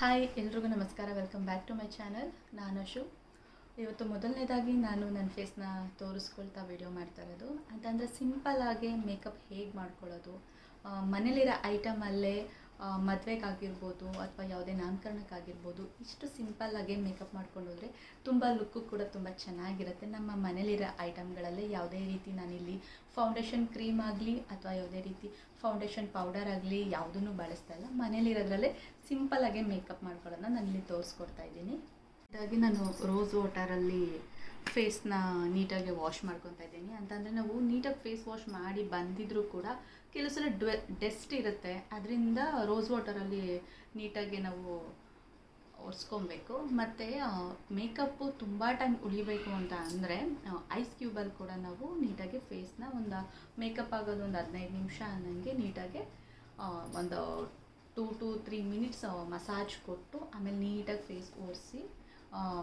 Hi ಎಲ್ರಿಗೂ ನಮಸ್ಕಾರ. Welcome back to my channel ನಾನು ಅಶು. ಇವತ್ತು ಮೊದಲನೇದಾಗಿ ನಾನು ನನ್ನ ಫೇಸ್ನ ತೋರಿಸ್ಕೊಳ್ತಾ ವಿಡಿಯೋ ಮಾಡ್ತಾ ಇರೋದು. ಅಂತಂದರೆ ಆಗಿ ಮೇಕಪ್ ಹೇಗೆ ಮಾಡ್ಕೊಳ್ಳೋದು? ಮನೇಲಿರೋ ಐಟಮಲ್ಲೇ ಮದುವೆಗಾಗಿರ್ಬೋದು ಅಥವಾ ಯಾವುದೇ ನಾಮಕರಣಕ್ಕಾಗಿರ್ಬೋದು ಇಷ್ಟು ಸಿಂಪಲ್ಲಾಗಿ ಮೇಕಪ್ ಮಾಡ್ಕೊಂಡು ಹೋದರೆ ತುಂಬ ಲುಕ್ಕು ಕೂಡ ತುಂಬ ಚೆನ್ನಾಗಿರುತ್ತೆ. ನಮ್ಮ ಮನೇಲಿರೋ ಐಟಮ್ಗಳಲ್ಲೇ ಯಾವುದೇ ರೀತಿ ನಾನಿಲ್ಲಿ ಫೌಂಡೇಶನ್ ಕ್ರೀಮ್ ಆಗಲಿ ಅಥವಾ ಯಾವುದೇ ರೀತಿ ಫೌಂಡೇಶನ್ ಪೌಡರ್ ಆಗಲಿ ಯಾವುದನ್ನು ಬಳಸ್ತಾ ಇಲ್ಲ. ಮನೇಲಿರೋದ್ರಲ್ಲೇ ಸಿಂಪಲ್ಲಾಗೆ ಮೇಕಪ್ ಮಾಡ್ಕೊಳ್ಳೋದನ್ನ ನಾನಿಲ್ಲಿ ತೋರಿಸ್ಕೊಡ್ತಾ ಇದ್ದೀನಿ. ಹಾಗಾಗಿ ನಾನು ರೋಸ್ ವಾಟರಲ್ಲಿ ಫೇಸ್ನ ನೀಟಾಗಿ ವಾಶ್ ಮಾಡ್ಕೊತಾ ಇದ್ದೀನಿ. ಅಂತಂದರೆ ನಾವು ನೀಟಾಗಿ ಫೇಸ್ ವಾಶ್ ಮಾಡಿ ಬಂದಿದ್ರೂ ಕೂಡ ಕೆಲವು ಸಲ ಡ್ವೆ ಡೆಸ್ಟ್ ಇರುತ್ತೆ. ಅದರಿಂದ ರೋಸ್ ವಾಟರಲ್ಲಿ ನೀಟಾಗಿ ನಾವು ಒರೆಸ್ಕೊಬೇಕು. ಮತ್ತು ಮೇಕಪ್ಪು ತುಂಬ ಟೈಮ್ ಉಳಿಬೇಕು ಅಂತ ಅಂದರೆ ಐಸ್ ಕ್ಯೂಬಲ್ಲಿ ಕೂಡ ನಾವು ನೀಟಾಗಿ ಫೇಸ್ನ ಒಂದು ಮೇಕಪ್ ಆಗೋದು ಒಂದು ಹದಿನೈದು ನಿಮಿಷ ಅನ್ನಂಗೆ ನೀಟಾಗಿ ಒಂದು two to three minutes massage ಕೊಟ್ಟು ಆಮೇಲೆ ನೀಟಾಗಿ ಫೇಸ್ ಒರೆಸಿ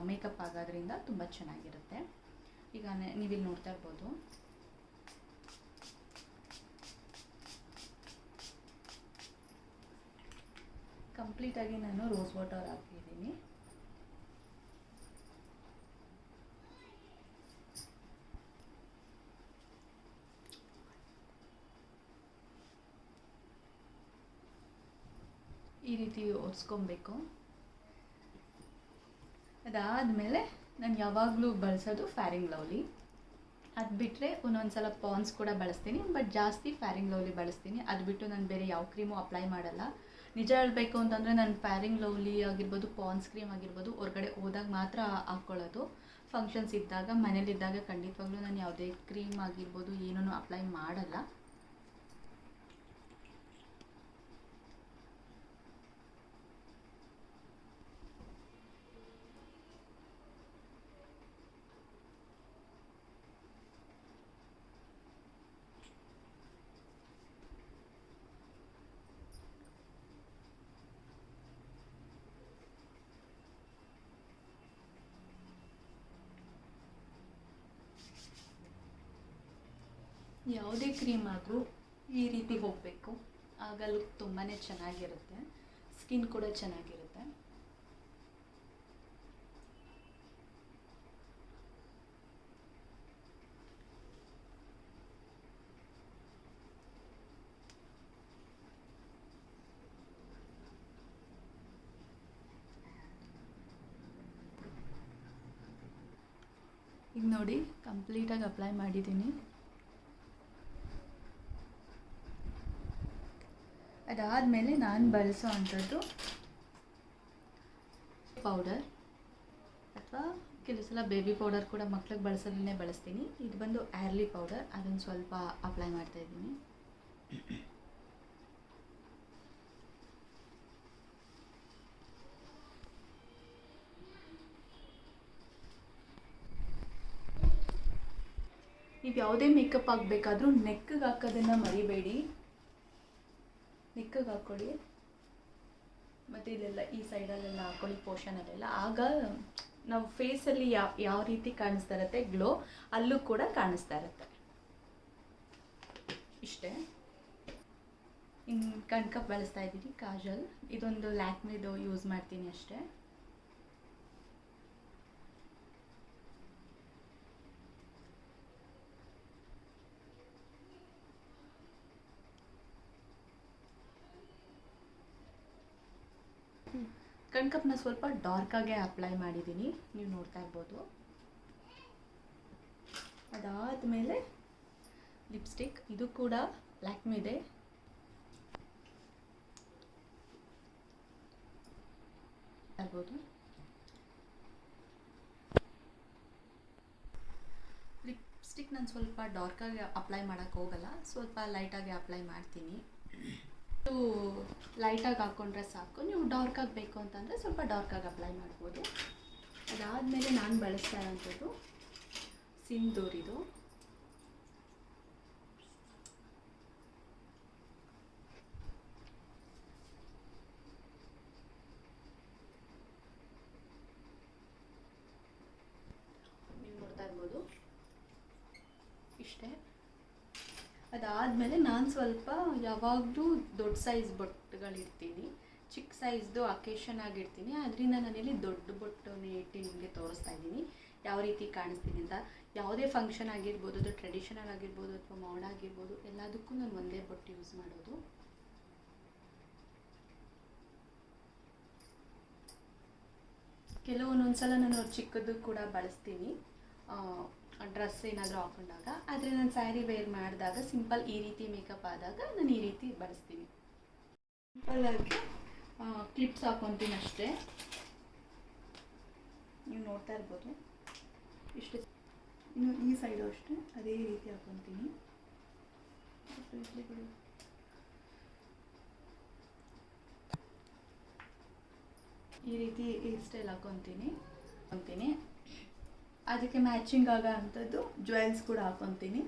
ಮೇಕಪ್ ಆಗೋದ್ರಿಂದ ತುಂಬ ಚೆನ್ನಾಗಿರುತ್ತೆ. ಈಗ ನೀವಿಲ್ಲಿ ನೋಡ್ತಾ ಇರ್ಬೋದು. ಕಂಪ್ಲೀಟಾಗಿ ನಾನು ರೋಸ್ ವಾಟರ್ ಹಾಕಿದ್ದೀನಿ. ಈ ರೀತಿ ಒರೆಸ್ಕೊಬೇಕು. ಅದಾದಮೇಲೆ ನಾನು ಯಾವಾಗಲೂ ಬಳಸೋದು ಫ್ಯಾರಿಂಗ್ ಲವ್ಲಿ ಅದು ಬಿಟ್ಟರೆ ಒಂದೊಂದು ಸಲ ಪಾನ್ಸ್ ಕೂಡ ಬಳಸ್ತೀನಿ ಬಟ್ ಜಾಸ್ತಿ ಫ್ಯಾರಿಂಗ್ ಲವ್ಲಿ ಬಳಸ್ತೀನಿ. ಅದು ಬಿಟ್ಟು ನಾನು ಬೇರೆ ಯಾವ ಕ್ರೀಮು ಅಪ್ಲೈ ಮಾಡಲ್ಲ. ನಿಜ ಹೇಳಬೇಕು ಅಂತಂದರೆ ನಾನು ಫ್ಯಾರಿಂಗ್ ಲವ್ಲಿ ಆಗಿರ್ಬೋದು ಪಾನ್ಸ್ ಕ್ರೀಮ್ ಆಗಿರ್ಬೋದು, ಹೊರಗಡೆ ಹೋದಾಗ ಮಾತ್ರ ಹಾಕ್ಕೊಳ್ಳೋದು ಫಂಕ್ಷನ್ಸ್ ಇದ್ದಾಗ, ಮನೇಲಿದ್ದಾಗ ಖಂಡಿತವಾಗ್ಲೂ ನಾನು ಯಾವುದೇ ಕ್ರೀಮ್ ಆಗಿರ್ಬೋದು ಏನೂ ಅಪ್ಲೈ ಮಾಡಲ್ಲ. ಯಾವುದೇ ಕ್ರೀಮ್ ಆದರೂ ಈ ರೀತಿ ಹೋಗಬೇಕು. ಆಗ ಲುಕ್ ತುಂಬಾ ಚೆನ್ನಾಗಿರುತ್ತೆ. ಸ್ಕಿನ್ ಕೂಡ ಚೆನ್ನಾಗಿರುತ್ತೆ. ಈಗ ನೋಡಿ ಕಂಪ್ಲೀಟಾಗಿ ಅಪ್ಲೈ ಮಾಡಿದ್ದೀನಿ. ಅದಾದಮೇಲೆ ನಾನು ಬಳಸೋ ಅಂಥದ್ದು ಪೌಡರ್ ಅಥವಾ ಕೆಲವು ಸಲ ಬೇಬಿ ಪೌಡರ್ ಕೂಡ ಮಕ್ಳಿಗೆ ಬಳಸೋದನ್ನೇ ಬಳಸ್ತೀನಿ. ಇದು ಬಂದು ಆರ್ಲಿ ಪೌಡರ್. ಅದನ್ನು ಸ್ವಲ್ಪ ಅಪ್ಲೈ ಮಾಡ್ತಾ ಇದ್ದೀನಿ. ನೀವು ಯಾವುದೇ ಮೇಕಪ್ ಆಗಬೇಕಾದ್ರೂ ನೆಕ್ಗೆ ಹಾಕೋದನ್ನು ಮರಿಬೇಡಿ. ನೆಕ್ಕಿಗೆ ಹಾಕ್ಕೊಳ್ಳಿ. ಮತ್ತು ಇದೆಲ್ಲ ಈ ಸೈಡಲ್ಲೆಲ್ಲ ಹಾಕ್ಕೊಳ್ಳಿ ಪೋರ್ಷನಲ್ಲೆಲ್ಲ ಆಗ ನಾವು ಫೇಸಲ್ಲಿ ಯಾವ ಯಾವ ರೀತಿ ಕಾಣಿಸ್ತಾ ಇರುತ್ತೆ ಗ್ಲೋ ಅಲ್ಲೂ ಕೂಡ ಕಾಣಿಸ್ತಾ ಇರುತ್ತೆ. ಇಷ್ಟೇ. ಇನ್ನು ಕಣ್ಕಪ್ ಬಳಸ್ತಾ ಇದ್ದೀನಿ, ಕಾಜಲ್. ಇದೊಂದು ಲ್ಯಾಕ್ಮಿದು ಯೂಸ್ ಮಾಡ್ತೀನಿ ಅಷ್ಟೇ. ಕಣ್ಕಪ್ನ ಸ್ವಲ್ಪ ಡಾರ್ಕಾಗೆ ಅಪ್ಲೈ ಮಾಡಿದ್ದೀನಿ ನೀವು ನೋಡ್ತಾ ಇರ್ಬೋದು. ಅದಾದಮೇಲೆ ಲಿಪ್ಸ್ಟಿಕ್ ಇದು ಕೂಡ ಲ್ಯಾಕ್ಮಿದೆ ಇರ್ಬೋದು ಲಿಪ್ಸ್ಟಿಕ್ ನಾನು ಸ್ವಲ್ಪ ಡಾರ್ಕಾಗಿ ಅಪ್ಲೈ ಮಾಡೋಕ್ಕೆ ಹೋಗಲ್ಲ. ಸ್ವಲ್ಪ ಲೈಟಾಗಿ ಅಪ್ಲೈ ಮಾಡ್ತೀನಿ. ಲೈಟಾಗಿ ಹಾಕ್ಕೊಂಡ್ರೆ ಸಾಕು. ನೀವು ಡಾರ್ಕಾಗಿ ಬೇಕು ಅಂತಂದರೆ ಸ್ವಲ್ಪ ಡಾರ್ಕಾಗಿ ಅಪ್ಲೈ ಮಾಡ್ಬೋದು. ಅದಾದಮೇಲೆ ನಾನು ಬಳಸ್ತಾ ಇರೋಂಥದ್ದು ಸಿಂಧೂರಿದು. ನೀವು ನೋಡ್ತಾ ಇಷ್ಟೇ. ಅದಾದಮೇಲೆ ನಾನು ಸ್ವಲ್ಪ ಯಾವಾಗಲೂ ದೊಡ್ಡ ಸೈಜ್ ಬೊಟ್ಟುಗಳಿರ್ತೀನಿ. ಚಿಕ್ಕ ಸೈಜ್ದು ಅಕೇಶನ್ ಆಗಿರ್ತೀನಿ. ಅದರಿಂದ ನಾನಿಲ್ಲಿ ದೊಡ್ಡ ಬೊಟ್ಟನ್ನೇ ಇಟ್ಟು ನಿಮಗೆ ತೋರಿಸ್ತಾ ಇದ್ದೀನಿ. ಯಾವ ರೀತಿ ಕಾಣಿಸ್ತೀನಿ ಅಂತ. ಯಾವುದೇ ಫಂಕ್ಷನ್ ಆಗಿರ್ಬೋದು, ಅದು ಟ್ರೆಡಿಷನಲ್ ಆಗಿರ್ಬೋದು, ಅಥವಾ ಮೌಡ್ ಆಗಿರ್ಬೋದು, ಎಲ್ಲದಕ್ಕೂ ನಾನು ಒಂದೇ ಬೊಟ್ಟು ಯೂಸ್ ಮಾಡೋದು. ಕೆಲವೊಂದೊಂದು ಸಲ ನಾನು ಚಿಕ್ಕದು ಕೂಡ ಬಳಸ್ತೀನಿ. ಡ್ರೆಸ್ ಏನಾದರೂ ಹಾಕೊಂಡಾಗ, ಆದರೆ ನಾನು ಸ್ಯಾರಿ ವೇರ್ ಮಾಡಿದಾಗ ಸಿಂಪಲ್ ಈ ರೀತಿ ಮೇಕಪ್ ಆದಾಗ ನಾನು ಈ ರೀತಿ ಬಳಸ್ತೀನಿ ಸಿಂಪಲ್ಲಾಗಿ ಕ್ಲಿಪ್ಸ್ ಹಾಕೊತೀನಿ ಅಷ್ಟೇ. ನೀವು ನೋಡ್ತಾ ಇರ್ಬೋದು. ಇಷ್ಟು. ಇನ್ನು ಈ ಸೈಡು ಅಷ್ಟೇ, ಅದೇ ರೀತಿ ಹಾಕೊತೀನಿ. ಈ ರೀತಿ ಹೇರ್ ಸ್ಟೈಲ್ ಹಾಕೊತೀನಿ. ಹಾಕೊತೀನಿ. ಅದಕ್ಕೆ ಮ್ಯಾಚಿಂಗ್ ಆಗೋ ಅಂಥದ್ದು ಜ್ಯುವೆಲ್ಸ್ ಕೂಡ ಹಾಕೊತೀನಿ.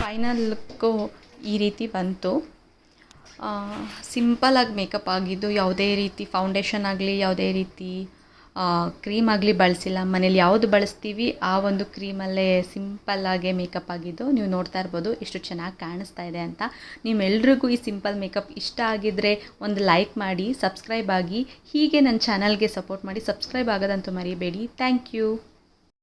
ಫೈನಲ್ ಲುಕ್ಕು ಈ ರೀತಿ ಬಂತು. ಸಿಂಪಲಾಗಿ ಮೇಕಪ್ ಆಗಿದ್ದು ಯಾವುದೇ ರೀತಿ ಫೌಂಡೇಶನ್ ಆಗಲಿ, ಯಾವುದೇ ರೀತಿ ಕ್ರೀಮ್ ಆಗಲಿ ಬಳಸಿಲ್ಲ. ಮನೇಲಿ ಯಾವುದು ಬಳಸ್ತೀವಿ, ಆ ಒಂದು ಕ್ರೀಮಲ್ಲೇ ಸಿಂಪಲ್ಲಾಗೆ ಮೇಕಪ್ ಆಗಿದ್ದು ನೀವು ನೋಡ್ತಾ ಇರ್ಬೋದು, ಎಷ್ಟು ಚೆನ್ನಾಗಿ ಕಾಣಿಸ್ತಾ ಇದೆ ಅಂತ. ನಿಮ್ಮೆಲ್ರಿಗೂ ಈ ಸಿಂಪಲ್ ಮೇಕಪ್ ಇಷ್ಟ ಆಗಿದ್ದರೆ ಒಂದು ಲೈಕ್ ಮಾಡಿ ಸಬ್ಸ್ಕ್ರೈಬ್ ಆಗಿ, ಹೀಗೆ ನನ್ನ ಚಾನಲ್ಗೆ ಸಪೋರ್ಟ್ ಮಾಡಿ ಸಬ್ಸ್ಕ್ರೈಬ್ ಆಗೋದಂತೂ ಮರಿಬೇಡಿ. Thank you